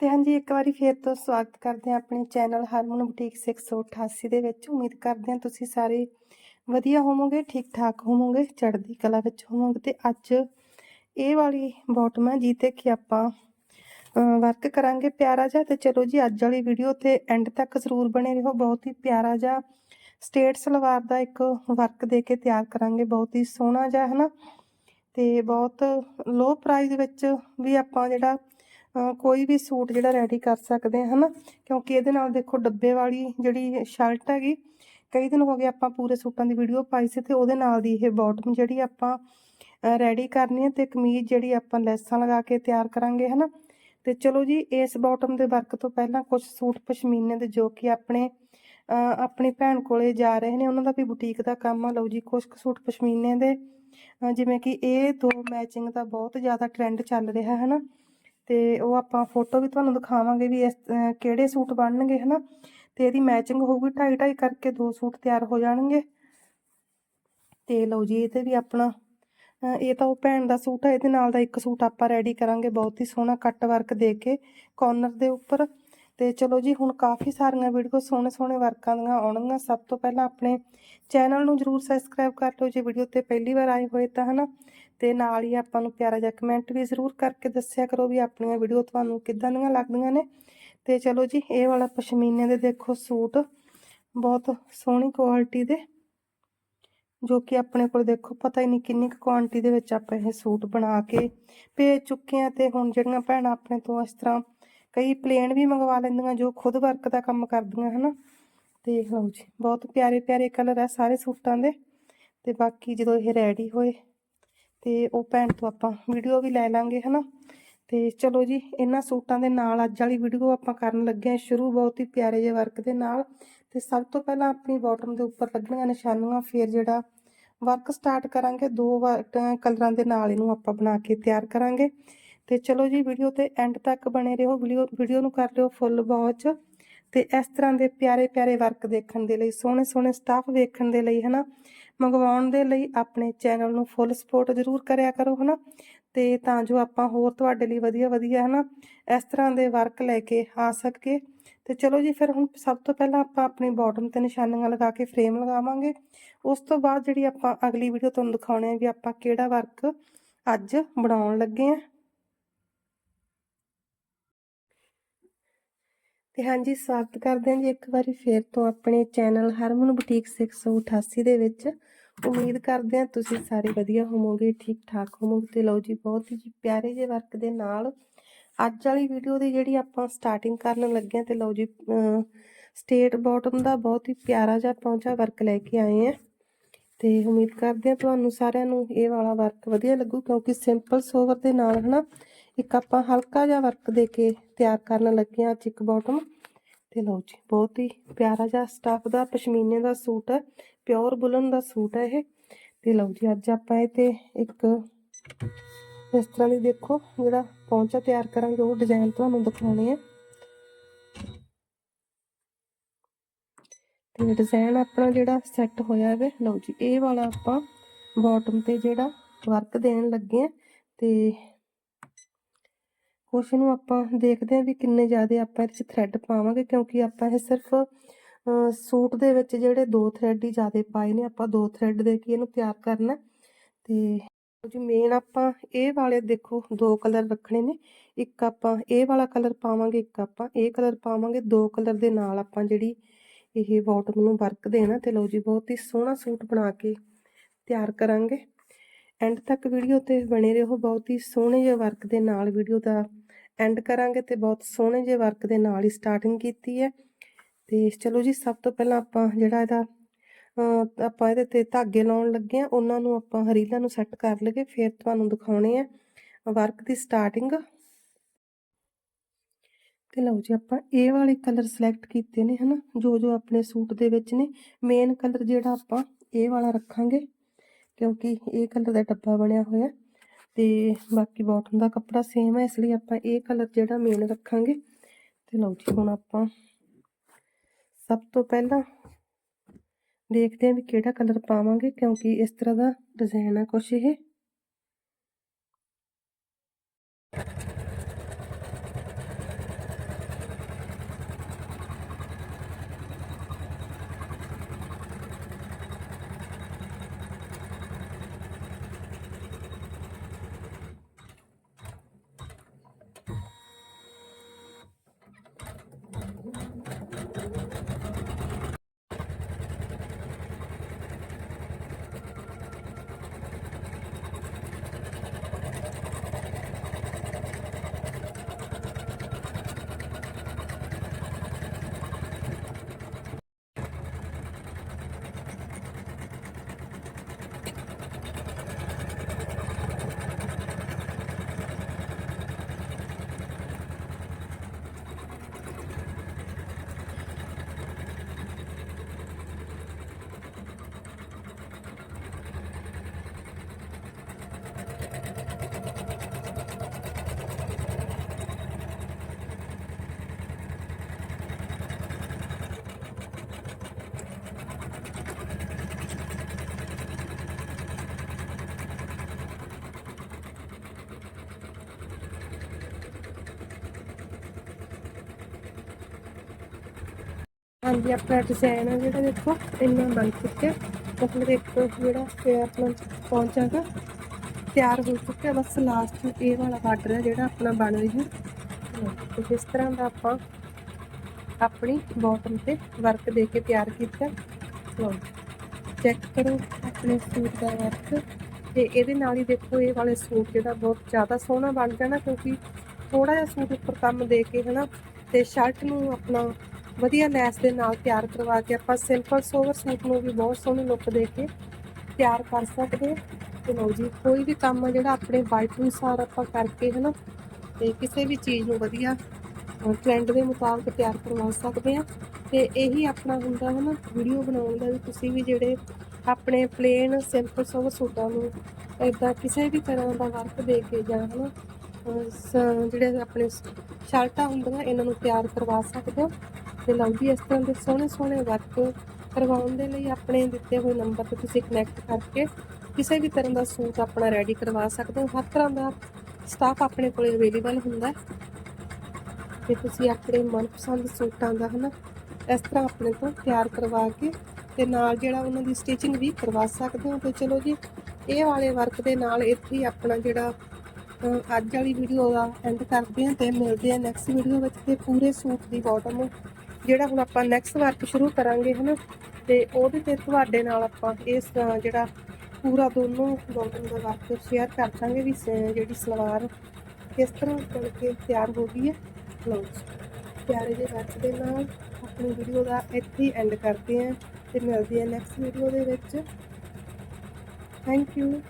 ਤੇ ਹਾਂਜੀ, ਇੱਕ ਵਾਰੀ ਫੇਰ ਤੋਂ ਸਵਾਗਤ ਕਰਦੇ ਹਾਂ ਆਪਣੇ ਚੈਨਲ ਹਰਮਨ ਬੁਟੀਕ 688 ਦੇ ਵਿੱਚ। ਉਮੀਦ ਕਰਦੇ ਹਾਂ ਤੁਸੀਂ ਸਾਰੇ ਵਧੀਆ ਹੋਵੋਗੇ ਠੀਕ ਠਾਕ ਹੋਵੋਗੇ, ਚੜ੍ਹਦੀ ਕਲਾ ਵਿੱਚ ਹੋਵੋਗੇ। ਤੇ ਅੱਜ ਇਹ ਵਾਲੀ ਬਾਟਮ ਹੈ ਜਿਹਤੇ ਕਿ ਆਪਾਂ ਵਰਕ ਕਰਾਂਗੇ ਪਿਆਰਾ ਜਿਹਾ। ਤੇ ਚਲੋ ਜੀ, ਅੱਜ ਵਾਲੀ ਵੀਡੀਓ ਤੇ ਐਂਡ ਤੱਕ ਜ਼ਰੂਰ ਬਣੇ ਰਹੋ। ਬਹੁਤ ਹੀ ਪਿਆਰਾ ਜਿਹਾ ਸਟੇਟ ਸਲਵਾਰ ਦਾ ਇੱਕ ਵਰਕ ਦੇ ਕੇ ਤਿਆਰ ਕਰਾਂਗੇ। ਬਹੁਤ ਹੀ ਸੋਹਣਾ ਜਿਹਾ ਹੈ ਨਾ ਤੇ ਬਹੁਤ ਲੋ ਪ੍ਰਾਈਸ ਵਿੱਚ ਵੀ ਆਪਾਂ ਜਿਹੜਾ ਕੋਈ ਵੀ ਸੂਟ ਜਿਹੜਾ ਰੈਡੀ ਕਰ ਸਕਦੇ ਹਾਂ ਹਨਾ? ਕਿਉਂਕਿ ਇਹਦੇ ਨਾਲ ਦੇਖੋ ਡੱਬੇ ਵਾਲੀ ਜਿਹੜੀ ਸ਼ਰਟ ਹੈਗੀ, ਕਈ ਦਿਨ ਹੋ ਗਏ ਆਪਾਂ ਪੂਰੇ ਸੂਟਾਂ ਦੀ ਵੀਡੀਓ ਪਾਈ ਸੀ ਤੇ ਉਹਦੇ ਨਾਲ ਦੀ ਇਹ ਬਾਟਮ ਜਿਹੜੀ ਆਪਾਂ ਰੈਡੀ ਕਰਨੀ ਹੈ ਤੇ ਕਮੀਜ਼ ਜਿਹੜੀ ਆਪਾਂ ਲੈਸਾਂ ਲਗਾ ਕੇ ਤਿਆਰ ਕਰਾਂਗੇ, ਹਨਾ? ਤੇ ਚਲੋ ਜੀ, ਇਸ ਬਾਟਮ ਦੇ ਵਰਕ ਤੋਂ ਪਹਿਲਾਂ ਕੁਝ ਸੂਟ ਪਸ਼ਮੀਨੇ ਦੇ ਜੋ ਕਿ ਆਪਣੇ ਆਪਣੀ ਭੈਣ ਕੋਲੇ ਜਾ ਰਹੇ ਨੇ, ਉਹਨਾਂ ਦਾ ਵੀ ਬੁਟੀਕ ਦਾ ਕੰਮ ਆ। ਲਓ ਜੀ ਕੁਝ ਸੂਟ ਪਸ਼ਮੀਨੇ ਦੇ ਜਿਵੇਂ ਕਿ ਇਹ ਦੋ ਮੈਚਿੰਗ ਦਾ ਬਹੁਤ ਜ਼ਿਆਦਾ ਟ੍ਰੈਂਡ ਚੱਲ ਰਿਹਾ ਹੈ ਨਾ ਤੇ ਉਹ ਆਪਾਂ ਫੋਟੋ ਵੀ ਤੁਹਾਨੂੰ ਦਿਖਾਵਾਂਗੇ ਵੀ ਇਸ ਕਿਹੜੇ ਸੂਟ ਬਣਨਗੇ, ਹਨਾ? ਤੇ ਇਹਦੀ ਮੈਚਿੰਗ ਹੋਊਗੀ ਢਾਈ ਢਾਈ ਕਰਕੇ ਦੋ ਸੂਟ ਤਿਆਰ ਹੋ ਜਾਣਗੇ। ਤੇ ਲਓ ਜੀ, ਇਹ ਤੇ ਵੀ ਆਪਣਾ ਇਹ ਤਾਂ ਉਹ ਭੈਣ ਦਾ ਸੂਟ ਹੈ ਇਹਦੇ ਨਾਲ ਦਾ ਇੱਕ ਸੂਟ ਆਪਾਂ ਰੈਡੀ ਕਰਾਂਗੇ, ਬਹੁਤ ਹੀ ਸੋਹਣਾ ਕੱਟ ਵਰਕ ਦੇ ਕੇ ਕਾਰਨਰ ਦੇ ਉੱਪਰ। ਤੇ ਚਲੋ ਜੀ, ਹੁਣ ਕਾਫੀ ਸਾਰੀਆਂ ਵੀਡੀਓ ਸੋਹਣੇ ਸੋਹਣੇ ਵਰਕਾਂ ਦੀਆਂ ਆਉਣਗੀਆਂ। ਸਭ ਤੋਂ ਪਹਿਲਾਂ ਆਪਣੇ ਚੈਨਲ ਨੂੰ ਜਰੂਰ ਸਬਸਕ੍ਰਾਈਬ ਕਰ ਲਓ ਜੇ, ਵੀਡੀਓ ਤੇ ਪਹਿਲੀ ਵਾਰ ਆਏ ਹੋਏ ਤਾਂ, ਹਨਾ? ਤੇ ਨਾਲ ਹੀ ਆਪਾਂ ਨੂੰ ਪਿਆਰਾ ਜਿਹਾ ਕਮੈਂਟ ਵੀ ਜ਼ਰੂਰ ਕਰਕੇ ਦੱਸਿਆ ਕਰੋ ਵੀ ਆਪਣੀਆਂ ਵੀਡੀਓ ਤੁਹਾਨੂੰ ਕਿੱਦਾਂ ਦੀਆਂ ਲੱਗਦੀਆਂ ਨੇ। ਤੇ ਚਲੋ ਜੀ, ਇਹ ਵਾਲਾ ਪਸ਼ਮੀਨੇ ਦੇ ਦੇਖੋ ਸੂਟ। ਬਹੁਤ ਸੋਹਣੀ ਕੁਆਲਿਟੀ ਦੇ, ਜੋ ਕਿ ਆਪਣੇ ਕੋਲ ਦੇਖੋ, ਪਤਾ ਹੀ ਨਹੀਂ ਕਿੰਨੀ ਕੁ ਕੁਆਂਟੀ ਦੇ ਵਿੱਚ ਆਪਾਂ ਇਹ ਸੂਟ ਬਣਾ ਕੇ ਭੇਜ ਚੁੱਕੇ ਆ ਤੇ ਹੁਣ ਜਿਹੜੀਆਂ ਭੈਣਾਂ ਆਪਣੇ ਤੋਂ ਇਸ ਤਰ੍ਹਾਂ ਕਈ ਪਲੇਨ ਵੀ ਮੰਗਵਾ ਲੈਂਦੀਆਂ, ਜੋ ਖੁਦ ਵਰਕ ਦਾ ਕੰਮ ਕਰਦੀਆਂ, ਹਨਾ? ਤੇ ਲਓ ਜੀ, ਬਹੁਤ ਪਿਆਰੇ ਪਿਆਰੇ ਕਲਰ ਆ ਸਾਰੇ ਸੂਟਾਂ ਦੇ। ਤੇ ਬਾਕੀ ਜਦੋਂ ਇਹ ਰੈਡੀ ਹੋਏ, ਤੇ ਉਹ ਭੈਣ ਤੋਂ ਆਪਾਂ ਵੀਡੀਓ ਵੀ ਲੈ ਲਾਂਗੇ, ਹਨਾ? ਤੇ ਚਲੋ ਜੀ, ਇਹਨਾਂ ਸੂਟਾਂ ਦੇ ਨਾਲ ਅੱਜ ਵਾਲੀ ਵੀਡੀਓ ਆਪਾਂ ਕਰਨ ਲੱਗੇ ਆ ਸ਼ੁਰੂ, ਬਹੁਤ ਹੀ ਪਿਆਰੇ ਜਿਹੇ ਵਰਕ ਦੇ ਨਾਲ। ਤੇ ਸਭ ਤੋਂ ਪਹਿਲਾਂ ਆਪਣੀ ਬਾਟਮ ਦੇ ਉੱਪਰ ਲੱਗਣੀਆਂ ਨਿਸ਼ਾਨੀਆਂ, ਫਿਰ ਜਿਹੜਾ ਵਰਕ ਸਟਾਰਟ ਕਰਾਂਗੇ, ਦੋ ਕਲਰਾਂ ਦੇ ਨਾਲ ਇਹਨੂੰ ਆਪਾਂ ਬਣਾ ਕੇ ਤਿਆਰ ਕਰਾਂਗੇ। ਤੇ ਚਲੋ ਜੀ ਵੀਡੀਓ ਤੇ ਐਂਡ ਤੱਕ ਬਣੇ ਰਹੋ ਵੀਡੀਓ ਵੀਡੀਓ ਨੂੰ ਕਰ ਲਿਓ ਫੁੱਲ ਵਾਚ ਤੇ ਇਸ ਤਰ੍ਹਾਂ ਦੇ ਪਿਆਰੇ ਪਿਆਰੇ ਵਰਕ ਦੇਖਣ ਦੇ ਲਈ, ਸੋਹਣੇ ਸੋਹਣੇ ਸਟਾਫ ਦੇਖਣ ਦੇ ਲਈ, ਹਨਾ, ਮੰਗਵਾਉਣ ਦੇ ਲਈ ਆਪਣੇ ਚੈਨਲ ਨੂੰ ਫੁੱਲ ਸਪੋਰਟ ਜ਼ਰੂਰ ਕਰਿਆ ਕਰੋ, ਹਨਾ, ਤੇ ਤਾਂ ਜੋ ਆਪਾਂ ਹੋਰ ਤੁਹਾਡੇ ਲਈ ਵਧੀਆ ਵਧੀਆ, ਹਨਾ, ਇਸ ਤਰ੍ਹਾਂ ਦੇ ਵਰਕ ਲੈ ਕੇ ਆ ਸਕੀਏ। ਤੇ ਚਲੋ ਜੀ, ਫਿਰ ਹੁਣ ਸਭ ਤੋਂ ਪਹਿਲਾਂ ਆਪਾਂ ਆਪਣੀ ਬਾਟਮ ਤੇ ਨਿਸ਼ਾਨੀਆਂ ਲਗਾ ਕੇ ਫਰੇਮ ਲਗਾਵਾਂਗੇ। ਉਸ ਤੋਂ ਬਾਅਦ ਜਿਹੜੀ ਆਪਾਂ ਅਗਲੀ ਵੀਡੀਓ ਤੁਹਾਨੂੰ ਦਿਖਾਉਣੇ ਆ ਵੀ ਆਪਾਂ ਕਿਹੜਾ ਵਰਕ ਅੱਜ ਬਣਾਉਣ ਲੱਗੇ ਆ। ਤੇ ਹਾਂਜੀ, ਸਵਾਗਤ ਕਰਦੇ ਹਾਂ ਜੀ ਇੱਕ ਵਾਰੀ ਫੇਰ ਤੋਂ ਆਪਣੇ ਚੈਨਲ ਹਰਮਨ ਬੁਟੀਕ 688 ਦੇ ਵਿੱਚ। ਉਮੀਦ ਕਰਦੇ ਹਾਂ ਤੁਸੀਂ ਸਾਰੇ ਵਧੀਆ ਹੋਵੋਗੇ ਠੀਕ ਠਾਕ ਹੋਵੋਗੇ ਤੇ ਲਓ ਜੀ, ਬਹੁਤ ਹੀ ਪਿਆਰੇ ਜਿਹੇ ਵਰਕ ਦੇ ਨਾਲ ਅੱਜ ਵਾਲੀ ਵੀਡੀਓ ਦੀ ਜਿਹੜੀ ਆਪਾਂ ਸਟਾਰਟਿੰਗ ਕਰਨ ਲੱਗੇ ਹਾਂ ਤੇ ਲਓ ਜੀ ਸਟੇਟ ਬਾਟਮ ਦਾ ਬਹੁਤ ਹੀ ਪਿਆਰਾ ਜਿਹਾ ਪੌਂਚਾ ਵਰਕ ਲੈ ਕੇ ਆਏ ਹਾਂ। ਤੇ ਉਮੀਦ ਕਰਦੇ ਹਾਂ ਤੁਹਾਨੂੰ ਸਾਰਿਆਂ ਨੂੰ ਇਹ ਵਾਲਾ ਵਰਕ ਵਧੀਆ ਲੱਗੂ ਕਿਉਂਕਿ ਸਿੰਪਲ ਸੋਵਰ ਦੇ ਨਾਲ ਹਨਾ ਇੱਕ ਆਪਾਂ ਹਲਕਾ ਜਿਹਾ ਵਰਕ ਦੇ ਕੇ ਤਿਆਰ ਕਰਨ ਲੱਗੇ ਆ ਚਿਕ ਬਾਟਮ। ਤੇ ਲਓ ਜੀ, ਬਹੁਤ ਹੀ ਪਿਆਰਾ ਜਿਹਾ ਸਟਾਫ ਦਾ ਪਸ਼ਮੀਨੇ ਦਾ ਸੂਟ ਹੈ ਪਿਓਰ ਬੁਲਨ ਦਾ ਸੂਟ ਹੈ ਇਹ। ਤੇ ਲਓ ਜੀ, ਅੱਜ ਆਪਾਂ ਇਹ ਤੇ ਇੱਕ ਇਸ ਤਰ੍ਹਾਂ ਦੀ ਦੇਖੋ ਜਿਹੜਾ ਪੌਂਚਾ ਤਿਆਰ ਕਰਾਂਗੇ, ਉਹ ਡਿਜ਼ਾਈਨ ਤੁਹਾਨੂੰ ਦਿਖਾਉਣੇ ਆ ਤੇ ਡਿਜ਼ਾਈਨ ਆਪਣਾ ਜਿਹੜਾ ਸੈੱਟ ਹੋਇਆ ਹੈ ਲਓ ਜੀ, ਇਹ ਵਾਲਾ ਆਪਾਂ ਬਾਟਮ ਤੇ ਜਿਹੜਾ ਵਰਕ ਦੇਣ ਲੱਗੇ ਆ ਤੇ ਕੁਛ ਨੂੰ ਆਪਾਂ ਦੇਖਦੇ ਹਾਂ ਵੀ ਕਿੰਨੇ ਜ਼ਿਆਦਾ ਆਪਾਂ ਇਹਦੇ 'ਚ ਥਰੈਡ ਪਾਵਾਂਗੇ ਕਿਉਂਕਿ ਆਪਾਂ ਇਹ ਸਿਰਫ ਸੂਟ ਦੇ ਵਿੱਚ ਜਿਹੜੇ ਦੋ ਥਰੈਡ ਹੀ ਜ਼ਿਆਦਾ ਪਾਏ ਨੇ, ਆਪਾਂ ਦੋ ਥਰੈਡ ਦੇ ਕੇ ਇਹਨੂੰ ਤਿਆਰ ਕਰਨਾ ਤੇ ਜੀ ਮੇਨ ਆਪਾਂ ਇਹ ਵਾਲੇ ਦੇਖੋ ਦੋ ਕਲਰ ਰੱਖਣੇ ਨੇ, ਇੱਕ ਆਪਾਂ ਇਹ ਵਾਲਾ ਕਲਰ ਪਾਵਾਂਗੇ, ਇੱਕ ਆਪਾਂ ਇਹ ਕਲਰ ਪਾਵਾਂਗੇ, ਦੋ ਕਲਰ ਦੇ ਨਾਲ ਆਪਾਂ ਜਿਹੜੀ ਇਹ ਬਾਟਮ ਨੂੰ ਵਰਕ ਦੇਣਾ ਤੇ ਲਓ ਜੀ ਬਹੁਤ ਹੀ ਸੋਹਣਾ ਸੂਟ ਬਣਾ ਕੇ ਤਿਆਰ ਕਰਾਂਗੇ। ਐਂਡ ਤੱਕ ਵੀਡੀਓ ਤੇ ਬਣੇ ਰਹੋ, ਬਹੁਤ ਹੀ ਸੋਹਣੇ ਜਿਹੇ ਵਰਕ ਦੇ ਨਾਲ ਵੀਡੀਓ ਦਾ ਐਂਡ ਕਰਾਂਗੇ ਤੇ ਬਹੁਤ ਸੋਹਣੇ ਜਿਹੇ ਵਰਕ ਦੇ ਨਾਲ ਹੀ ਸਟਾਰਟਿੰਗ ਕੀਤੀ ਹੈ। ਤੇ ਚਲੋ ਜੀ, ਸਭ ਤੋਂ ਪਹਿਲਾਂ ਆਪਾਂ ਜਿਹੜਾ ਇਹਦਾ ਆਪਾਂ ਇਹਦੇ ਤੇ ਧਾਗੇ ਲਾਉਣ ਲੱਗੇ ਆ ਉਹਨਾਂ ਨੂੰ ਆਪਾਂ ਹਰੀਲਾਂ ਨੂੰ ਸੈੱਟ ਕਰ ਲਈਏ, ਫਿਰ ਤੁਹਾਨੂੰ ਦਿਖਾਉਣੇ ਆ ਵਰਕ ਦੀ ਸਟਾਰਟਿੰਗ ਤੇ ਲਓ ਜੀ, ਆਪਾਂ ਇਹ ਵਾਲੇ ਕਲਰ ਸਿਲੈਕਟ ਕੀਤੇ ਨੇ, ਹਨਾ? ਜੋ ਜੋ ਆਪਣੇ ਸੂਟ ਦੇ ਵਿੱਚ ਨੇ ਮੇਨ ਕਲਰ ਜਿਹੜਾ ਆਪਾਂ ਇਹ ਵਾਲਾ ਰੱਖਾਂਗੇ, ਕਿਉਂਕਿ ਇਹ ਕਲਰ ਦਾ ਡੱਬਾ ਬਣਿਆ ਹੋਇਆ। ਤੇ ਬਾਕੀ ਬਾਟਮ ਦਾ ਕੱਪੜਾ ਸੇਮ ਹੈ ਇਸ ਲਈ ਆਪਾਂ ਇਹ ਕਲਰ ਜਿਹੜਾ ਮੇਨ ਰੱਖਾਂਗੇ। ਤੇ ਲਓ ਜੀ, ਹੁਣ ਆਪਾਂ ਸਭ ਤੋਂ ਪਹਿਲਾਂ ਦੇਖਦੇ ਹਾਂ ਵੀ ਕਿਹੜਾ ਕਲਰ ਪਾਵਾਂਗੇ, ਕਿਉਂਕਿ ਇਸ ਤਰ੍ਹਾਂ ਦਾ ਡਿਜ਼ਾਈਨ ਆ ਕੁਛ ਇਹ। ਹਾਂਜੀ, ਆਪਣਾ ਡਿਜ਼ਾਈਨ ਆ ਜਿਹੜਾ ਦੇਖੋ, ਇੰਨਾ ਬਣ ਚੁੱਕਿਆ। ਮਤਲਬ ਦੇਖੋ ਜਿਹੜਾ ਤੇ ਆਪਣਾ ਪਹੁੰਚਾਗਾ ਤਿਆਰ ਹੋ ਚੁੱਕਿਆ। ਬਸ ਲਾਸਟ ਇਹ ਵਾਲਾ ਬਾਰਡਰ ਹੈ ਜਿਹੜਾ ਆਪਣਾ ਬਣ ਰਿਹਾ। ਤੇ ਇਸ ਤਰ੍ਹਾਂ ਦਾ ਆਪਾਂ ਆਪਣੀ ਬਾਟਮ ਤੇ ਵਰਕ ਦੇ ਕੇ ਤਿਆਰ ਕੀਤਾ। ਲਓ ਚੈੱਕ ਕਰੋ ਆਪਣੇ ਸੂਟ ਦਾ ਵਰਕ ਤੇ ਇਹਦੇ ਨਾਲ ਹੀ ਦੇਖੋ, ਇਹ ਵਾਲੇ ਸੂਟ ਜਿਹੜਾ ਬਹੁਤ ਜ਼ਿਆਦਾ ਸੋਹਣਾ ਬਣ ਜਾਣਾ, ਕਿਉਂਕਿ ਥੋੜਾ ਜਿਹਾ ਸੂਟ ਉੱਪਰ ਕੰਮ ਦੇ ਕੇ ਹਨਾ, ਤੇ ਸ਼ਰਟ ਨੂੰ ਆਪਣਾ ਵਧੀਆ ਲੈਸ ਦੇ ਨਾਲ ਤਿਆਰ ਕਰਵਾ ਕੇ ਆਪਾਂ ਸਿੰਪਲ ਸੋਵਰ ਸੂਟ ਨੂੰ ਵੀ ਬਹੁਤ ਸੋਹਣੀ ਲੁੱਕ ਦੇ ਕੇ ਤਿਆਰ ਕਰ ਸਕਦੇ ਹਾਂ। ਤੇ ਲਓ ਜੀ, ਕੋਈ ਵੀ ਕੰਮ ਆ ਜਿਹੜਾ ਆਪਣੇ ਵਾਈਟ ਅਨੁਸਾਰ ਆਪਾਂ ਕਰਕੇ ਹਨਾ, ਤੇ ਕਿਸੇ ਵੀ ਚੀਜ਼ ਨੂੰ ਵਧੀਆ ਟ੍ਰੈਂਡ ਦੇ ਮੁਤਾਬਕ ਤਿਆਰ ਕਰਵਾ ਸਕਦੇ ਆ ਤੇ ਇਹੀ ਆਪਣਾ ਹੁੰਦਾ ਹੈ ਨਾ ਵੀਡੀਓ ਬਣਾਉਣ ਦਾ ਵੀ ਤੁਸੀਂ ਵੀ ਜਿਹੜੇ ਆਪਣੇ ਪਲੇਨ ਸਿੰਪਲ ਸੋਵਰ ਸੂਟਾਂ ਨੂੰ ਇਦਾਂ ਕਿਸੇ ਵੀ ਤਰ੍ਹਾਂ ਦਾ ਵਰਕ ਦੇ ਕੇ ਜਾਂ ਹਨਾ, ਅਹ ਜਿਹੜੇ ਆਪਣੇ ਸ਼ਰਟਾਂ ਹੁੰਦੀਆਂ, ਇਹਨਾਂ ਨੂੰ ਤਿਆਰ ਕਰਵਾ ਸਕਦੇ ਹੋ। ਤੇ ਲਓ ਜੀ ਇਸ ਤਰ੍ਹਾਂ ਦੇ ਸੋਹਣੇ ਸੋਹਣੇ ਵਰਕ ਕਰਵਾਉਣ ਦੇ ਲਈ ਆਪਣੇ ਦਿੱਤੇ ਹੋਏ ਨੰਬਰ ਤੇ ਤੁਸੀਂ ਕਨੈਕਟ ਕਰਕੇ ਕਿਸੇ ਵੀ ਤਰ੍ਹਾਂ ਦਾ ਸੂਟ ਆਪਣਾ ਰੈਡੀ ਕਰਵਾ ਸਕਦੇ ਹੋ। ਹਰ ਤਰ੍ਹਾਂ ਦਾ ਸਟਾਫ ਆਪਣੇ ਕੋਲੇ ਅਵੇਲੇਬਲ ਹੁੰਦਾ ਹੈ। ਤੇ ਤੁਸੀਂ ਆਪਣੇ ਮਨਪਸੰਦ ਸੂਟਾਂ ਦਾ ਹਨਾ, ਇਸ ਤਰ੍ਹਾਂ ਆਪਣੇ ਤੋਂ ਤਿਆਰ ਕਰਵਾ ਕੇ ਤੇ ਨਾਲ ਜਿਹੜਾ ਉਹਨਾਂ ਦੀ ਸਟਿਚਿੰਗ ਵੀ ਕਰਵਾ ਸਕਦੇ ਹੋ। ਤੇ ਚਲੋ ਜੀ, ਇਹ ਵਾਲੇ ਵਰਕ ਦੇ ਨਾਲ ਇੱਥੇ ਹੀ ਆਪਣਾ ਜਿਹੜਾ ਅੱਜ ਵਾਲੀ ਵੀਡੀਓ ਦਾ ਐਂਡ ਕਰਦੇ ਹਾਂ ਤੇ ਮਿਲਦੇ ਹਾਂ ਨੈਕਸਟ ਵੀਡੀਓ ਵਿੱਚ ਤੇ ਪੂਰੇ ਸੂਟ ਦੀ ਬਾਟਮ ਜਿਹੜਾ ਹੁਣ ਆਪਾਂ ਨੈਕਸਟ ਵਰਕ ਸ਼ੁਰੂ ਕਰਾਂਗੇ ਹਨਾ, ਤੇ ਉਹਦੇ ਤੇ ਤੁਹਾਡੇ ਨਾਲ ਆਪਾਂ ਇਸ ਜਿਹੜਾ ਪੂਰਾ ਦੋਨੋਂ ਬਾਟਮ ਦਾ ਵਰਕ ਸ਼ੇਅਰ ਕਰ ਦਾਂਗੇ ਵੀ ਸ- ਜਿਹੜੀ ਸਲਵਾਰ ਕਿਸ ਤਰ੍ਹਾਂ ਬਣ ਕੇ ਤਿਆਰ ਹੋ ਗਈ ਹੈ। ਲਓ ਪਿਆਰੇ ਜਿਹੇ ਵਰਕ ਦੇ ਨਾਲ ਆਪਣੀ ਵੀਡੀਓ ਦਾ ਇੱਥੇ ਐਂਡ ਕਰਦੇ ਹਾਂ ਤੇ ਮਿਲਦੇ ਹਾਂ ਨੈਕਸਟ ਵੀਡੀਓ ਦੇ ਵਿੱਚ। Thank you